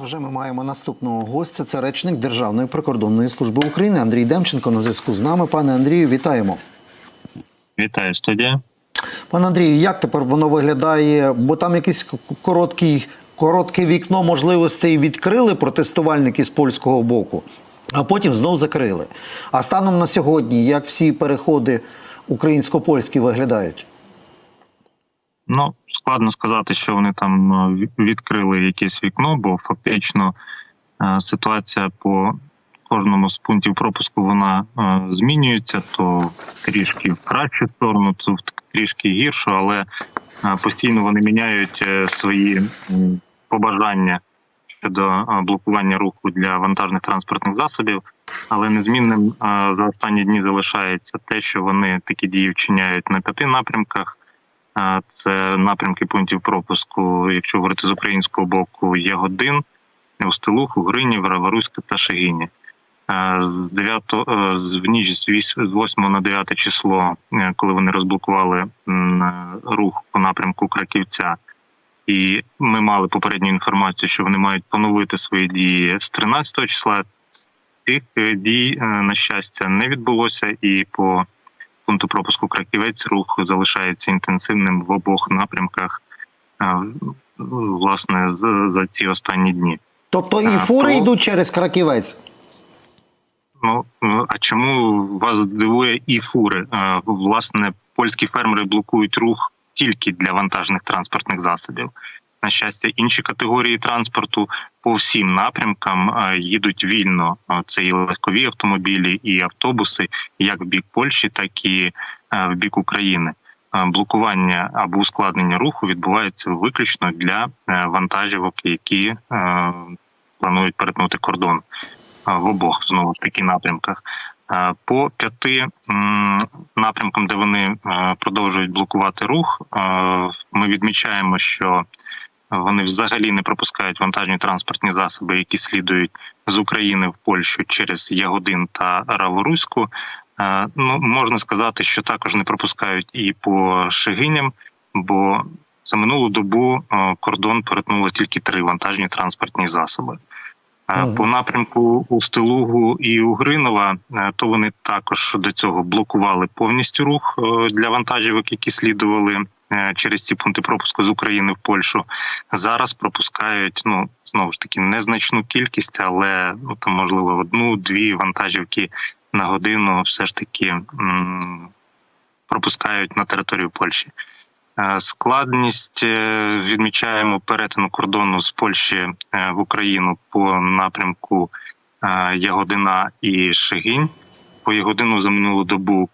Вже ми маємо наступного гостя. Це речник Державної прикордонної служби України Андрій Демченко на зв'язку з нами. Пане Андрію, вітаємо. Вітаю студія. Пане Андрію, як тепер воно виглядає? Бо там якийсь короткий, коротке вікно можливостей відкрили протестувальники з польського боку, а потім знов закрили. А станом на сьогодні, як всі переходи українсько-польські виглядають? Ну, складно сказати, що вони там е, відкрили якесь вікно, бо фактично е, ситуація по кожному з пунктів пропуску вона е, змінюється, то трішки в кращу сторону, то трішки гіршу, але постійно вони міняють свої побажання щодо блокування руху для вантажних транспортних засобів. Але незмінним за останні дні залишається те, що вони такі дії вчиняють на п'яти напрямках. Це напрямки пунктів пропуску, якщо говорити з українського боку, є годин, Устилух, Угринів, Раворуська та Шегині. А, З 9, е, в ніч з віс- з 8 на 9 число, е, коли вони розблокували е, рух по напрямку Краківця, і ми мали попередню інформацію, що вони мають поновити свої дії з 13 числа. Цих е, дій, е, на щастя, не відбулося, і по пункту пропуску Краківець рух залишається інтенсивним в обох напрямках, власне, за ці останні дні. Тобто і фури то- йдуть через краківець. Ну ну, а чому вас дивує і фури? Власне, польські фермери блокують рух тільки для вантажних транспортних засобів. На щастя, інші категорії транспорту по всім напрямкам е, їдуть вільно. Е, Це і легкові автомобілі, і автобуси, як в бік Польщі, так і е, в бік України. Блокування або ускладнення руху відбувається виключно для вантажівок, які планують перетнути кордон в обох знову ж таки напрямках. По п'яти напрямкам, де вони продовжують блокувати рух, ми відмічаємо, що вони взагалі не пропускають вантажні транспортні засоби, які слідують з України в Польщу через Ягодин та Раворуську. Е, Ну можна сказати, що також не пропускають і по Шигиням, бо за минулу добу е, кордон перетнули тільки три вантажні транспортні засоби. По напрямку Устилугу і Угринова, е, то вони також до цього блокували повністю рух е, для вантажівок, які слідували е, через ці пункти пропуску з України в Польщу. Зараз пропускають ну знову ж таки незначну кількість, але ну там можливо одну-дві вантажівки на годину все ж таки м, пропускають на територію Польщі. Е, Складність е, відмічаємо перетину кордону з Польщі е, в Україну по напрямку Ягодина і Шегінь. По Ягодину за минулу добу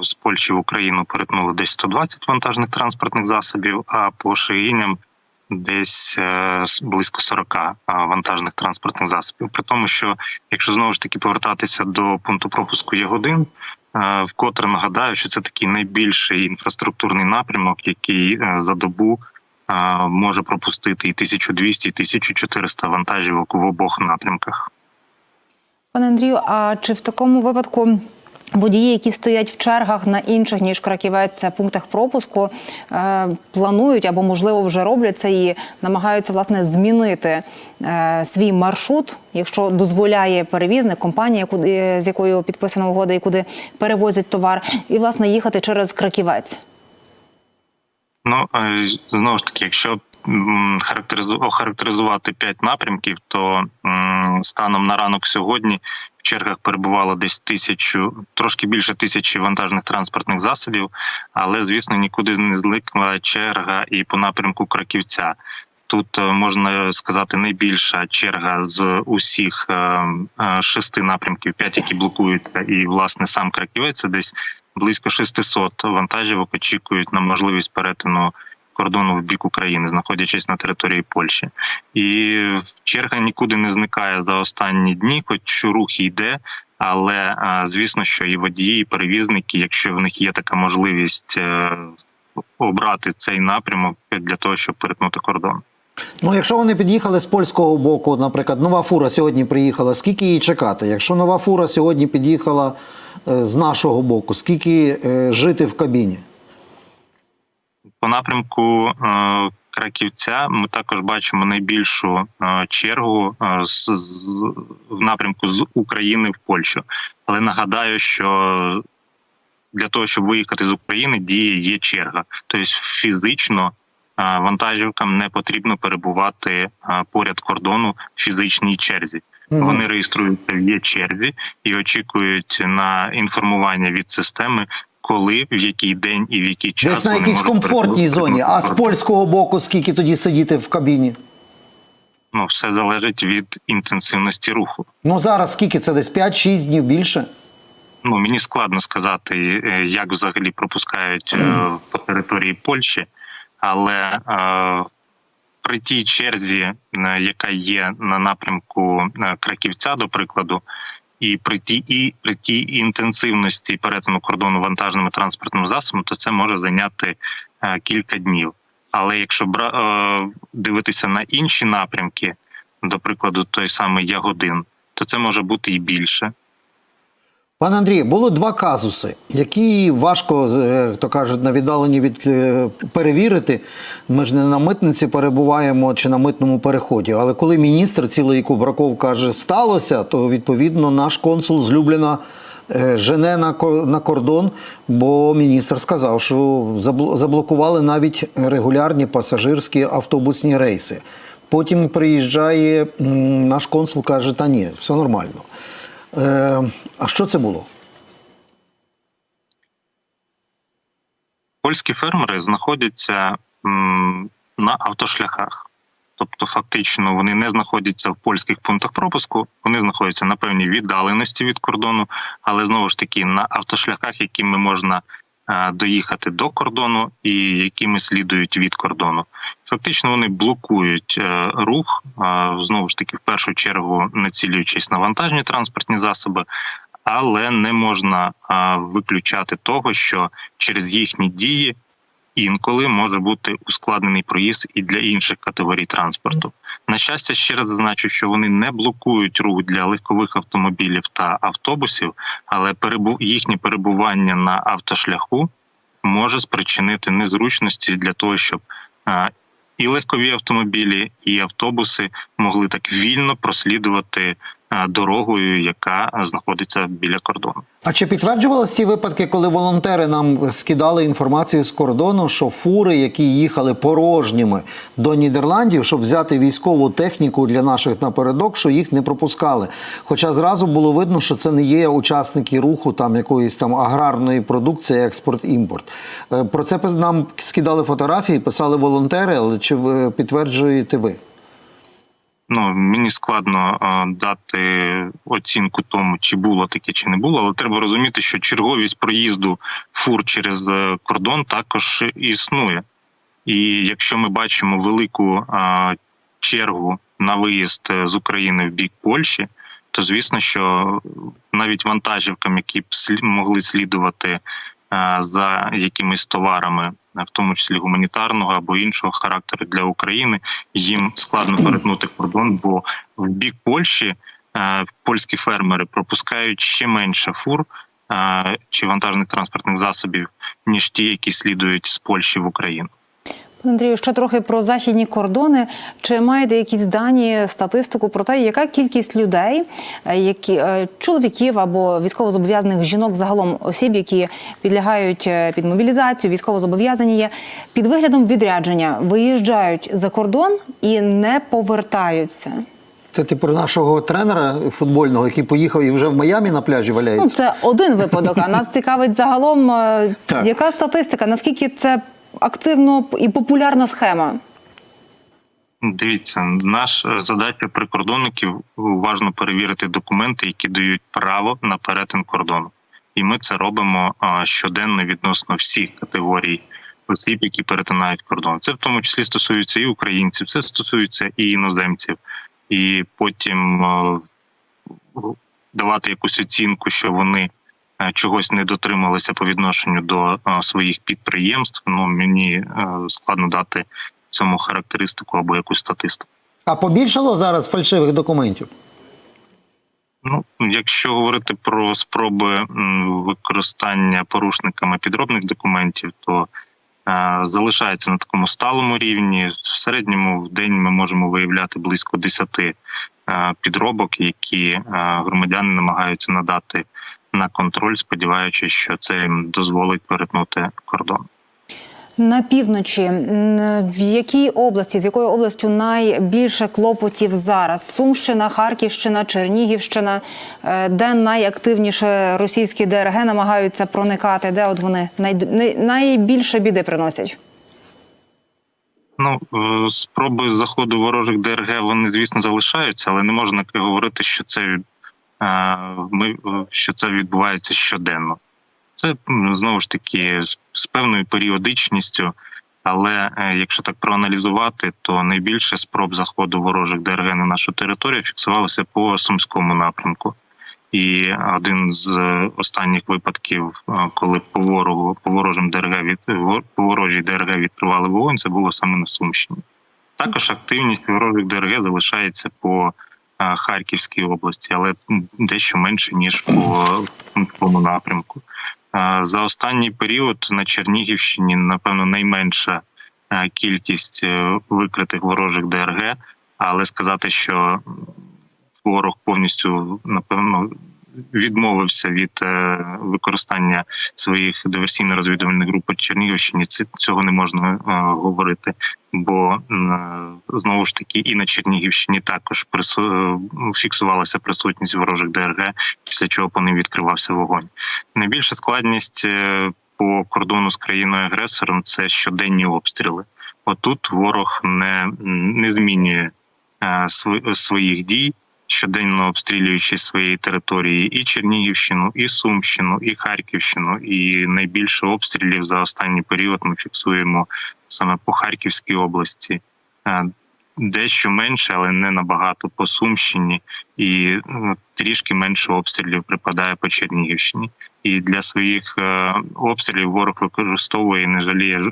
з Польщі в Україну перетнули десь 120 вантажних транспортних засобів, а по Шегіням десь близько 40 е, вантажних транспортних засобів. При тому, що якщо знову ж таки повертатися до пункту пропуску Ягодин, Вкотре нагадаю, що це такий найбільший інфраструктурний напрямок, який е, за добу може пропустити і 1200, і 1400 вантажівок в обох напрямках. Пане Андрію, а чи в такому випадку водії, які стоять в чергах на інших ніж краківець пунктах пропуску, е, планують або можливо вже роблять це і намагаються власне змінити е, свій маршрут, якщо дозволяє перевізник, компанія, з якою підписана угода і куди перевозять товар, і власне їхати через краківець? Ну е, знову ж таки, якщо охарактеризувати п'ять напрямків, то станом на ранок сьогодні в чергах перебувало десь тисячу, трошки більше тисячі вантажних транспортних засобів, але звісно нікуди не зникла черга і по напрямку Краківця. Тут е, можна сказати найбільша черга з усіх е, е, шести напрямків, п'ять, які блокуються, і власне сам Краківець це десь близько 600 вантажівок очікують на можливість перетину кордону в бік України, знаходячись на території Польщі. І черга нікуди не зникає за останні дні, хоч рух йде. Але е, звісно, що і водії, і перевізники, якщо в них є така можливість е, обрати цей напрямок для того, щоб перетнути кордон. Ну, якщо вони під'їхали з польського боку, наприклад, нова фура сьогодні приїхала, скільки її чекати? Якщо нова фура сьогодні під'їхала е, з нашого боку, скільки жити в кабіні? По напрямку е, Краківця ми також бачимо найбільшу е, чергу е, з, в напрямку з України в Польщу. Але нагадаю, що для того, щоб виїхати з України, діє є черга. Тобто фізично вантажівкам не потрібно перебувати поряд кордону в фізичній черзі. Вони реєструються в є черзі і очікують на інформування від системи, коли, в який день і в який час Десь на якійсь комфортній зоні. А з польського боку скільки тоді сидіти в кабіні? Ну, все залежить від інтенсивності руху. Ну зараз скільки це десь 5-6 днів більше? Ну мені складно сказати, е, як взагалі пропускають е, по території Польщі, але е, при тій черзі, е, яка є на напрямку Краківця, до прикладу, і при тій і при тій інтенсивності перетину кордону вантажними транспортними засобами, то це може зайняти е, кілька днів. Але якщо е, дивитися на інші напрямки, до прикладу, той самий Ягодин, то це може бути і більше. Пане Андрію, було два казуси, які важко, е, то кажуть, на віддаленні від е, перевірити. Ми ж не на митниці перебуваємо чи на митному переході. Але коли міністр цілий Кубраков каже, сталося, то відповідно наш консул з Любліна е, жене на кордон, бо міністр сказав, що заблокували навіть регулярні пасажирські автобусні рейси. Потім приїжджає наш консул, каже, та ні, все нормально. Е, а що це було? польські фермери знаходяться на автошляхах. Тобто, фактично, вони не знаходяться в польських пунктах пропуску, вони знаходяться на певній віддаленості від кордону, але знову ж таки на автошляхах, якими можна доїхати до кордону і якими слідують від кордону. Фактично, вони блокують е, рух, е, знову ж таки, в першу чергу націлюючись на вантажні транспортні засоби, але не можна а, виключати того, що через їхні дії інколи може бути ускладнений проїзд і для інших категорій транспорту. На щастя, ще раз зазначу, що вони не блокують рух для легкових автомобілів та автобусів, але перебу... їхнє перебування на автошляху може спричинити незручності для того, щоб а, і легкові автомобілі, і автобуси могли так вільно прослідувати дорогою, яка знаходиться біля кордону. А чи підтверджувалися ці випадки, коли волонтери нам скидали інформацію з кордону, що фури, які їхали порожніми до Нідерландів, щоб взяти військову техніку для наших напередок, що їх не пропускали? Хоча зразу було видно, що це не є учасники руху там якоїсь там аграрної продукції, експорт-імпорт. Е, Про це нам скидали фотографії, писали волонтери, але чи підтверджуєте ви? Ну мені складно е, дати оцінку тому, чи було таке, чи не було, але треба розуміти, що черговість проїзду фур через е, кордон також існує. І якщо ми бачимо велику е, чергу на виїзд е, з України в бік Польщі, то звісно, що навіть вантажівкам, які б могли слідувати е, за якимись товарами, в тому числі гуманітарного або іншого характеру для України, їм складно перетнути кордон, бо в бік Польщі е, польські фермери пропускають ще менше фур е, чи вантажних транспортних засобів, ніж ті, які слідують з Польщі в Україну. Андрію, ще трохи про західні кордони. Чи маєте якісь дані, статистику про те, яка кількість людей, е, які е, чоловіків або військовозобов'язаних жінок, загалом осіб, які підлягають е, під мобілізацію, військовозобов'язані є під виглядом відрядження, виїжджають за кордон і не повертаються? Це ти про нашого тренера футбольного, який поїхав і вже в Майамі на пляжі валяється. Ну, це один випадок. А нас цікавить загалом, яка статистика, наскільки це активно і популярна схема? Дивіться, наша задача прикордонників уважно перевірити документи, які дають право на перетин кордону, і ми це робимо щоденно відносно всіх категорій осіб, які перетинають кордон. Це в тому числі стосується і українців, це стосується і іноземців, і потім давати якусь оцінку, що вони чогось не дотрималися по відношенню до е, своїх підприємств. Ну мені е, складно дати цьому характеристику або якусь статистику. А побільшало зараз фальшивих документів? Ну, якщо говорити про спроби використання порушниками підробних документів, то е, залишається на такому сталому рівні. В середньому в день ми можемо виявляти близько 10 е, підробок, які е, громадяни намагаються надати на контроль, сподіваючись, що це їм дозволить перетнути кордон. На півночі в якій області, з якою областю найбільше клопотів зараз? Сумщина, Харківщина, Чернігівщина, Е, де найактивніше російські ДРГ намагаються проникати? Де от вони най, най- найбільше біди приносять? Ну, е, спроби заходу ворожих ДРГ вони, звісно, залишаються, але не можна говорити, що це ми е, що це відбувається щоденно. Це знову ж таки з, певною періодичністю. Але е, якщо так проаналізувати, то найбільше спроб заходу ворожих ДРГ на нашу територію фіксувалося по сумському напрямку. І один з е, останніх випадків, коли по ворогу по ворожим ДРГ від по ворожій ДРГ відкривали вогонь, це було саме на Сумщині. Також активність ворожих ДРГ залишається по Харківській області, але дещо менше ніж по тому напрямку. За останній період на Чернігівщині, напевно, найменша кількість е, викритих ворожих ДРГ, але сказати, що ворог повністю напевно відмовився від е, використання своїх диверсійно-розвідувальних груп по Чернігівщині. Цього не можна е, говорити, бо м, знову ж таки і на Чернігівщині також е, фіксувалася присутність ворожих ДРГ, після чого по ним відкривався вогонь. Найбільша складність е, по кордону з країною агресором це щоденні обстріли. Отут ворог не, не змінює е, своїх дій, щоденно обстрілюючи своєї території і Чернігівщину, і Сумщину, і Харківщину. І найбільше обстрілів за останній період ми фіксуємо саме по Харківській області. Е, Дещо менше, але не набагато по Сумщині, і ну, трішки менше обстрілів припадає по Чернігівщині. І для своїх е, обстрілів ворог використовує не жаліє е,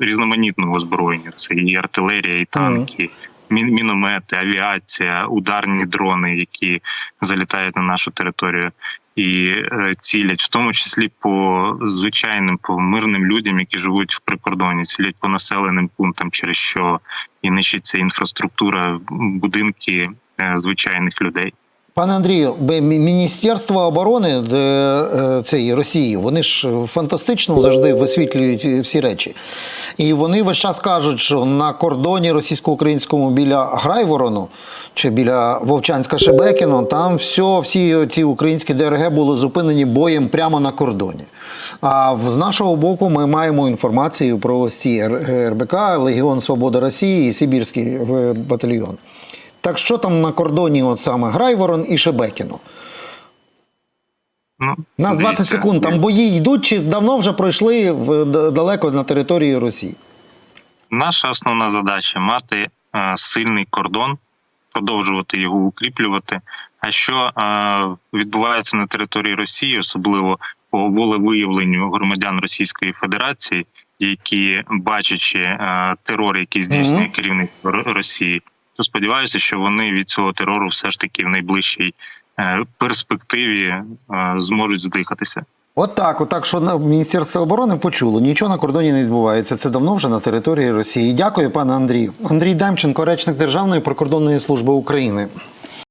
різноманітного озброєння. Це і артилерія, і танки, міномети, авіація, ударні дрони, які залітають на нашу територію і е, цілять, в тому числі по звичайним, по мирним людям, які живуть в прикордоні, цілять по населеним пунктам, через що і нищиться інфраструктура, будинки е, звичайних людей. Пане Андрію, Міністерство оборони е, цієї Росії, вони ж фантастично завжди висвітлюють е, всі речі. І вони весь час кажуть, що на кордоні російсько-українському біля Грайворону чи біля Вовчанська Шебекіно, там все, всі ці українські ДРГ були зупинені боєм прямо на кордоні. А з нашого боку ми маємо інформацію про ці РБК, Легіон Свобода Росії і Сибірський е, батальйон. Так що там на кордоні, от саме Грайворон і Шебекіно? Ну нас 20 дивіться, секунд. Там бої йдуть чи давно вже пройшли в, далеко на території Росії? Наша основна задача мати е, сильний кордон, продовжувати його укріплювати. А що е, відбувається на території Росії, особливо по волевиявленню громадян Російської Федерації, які бачачи е, терор, який здійснює Мгм. керівництво Р- Росії, то сподіваюся, що вони від цього терору все ж таки в найближчій е, перспективі е, зможуть здихатися. От так, от так, що Міністерство оборони почуло, нічого на кордоні не відбувається. Це давно вже на території Росії. Дякую, пане Андрію. Андрій Демченко, речник Державної прикордонної служби України.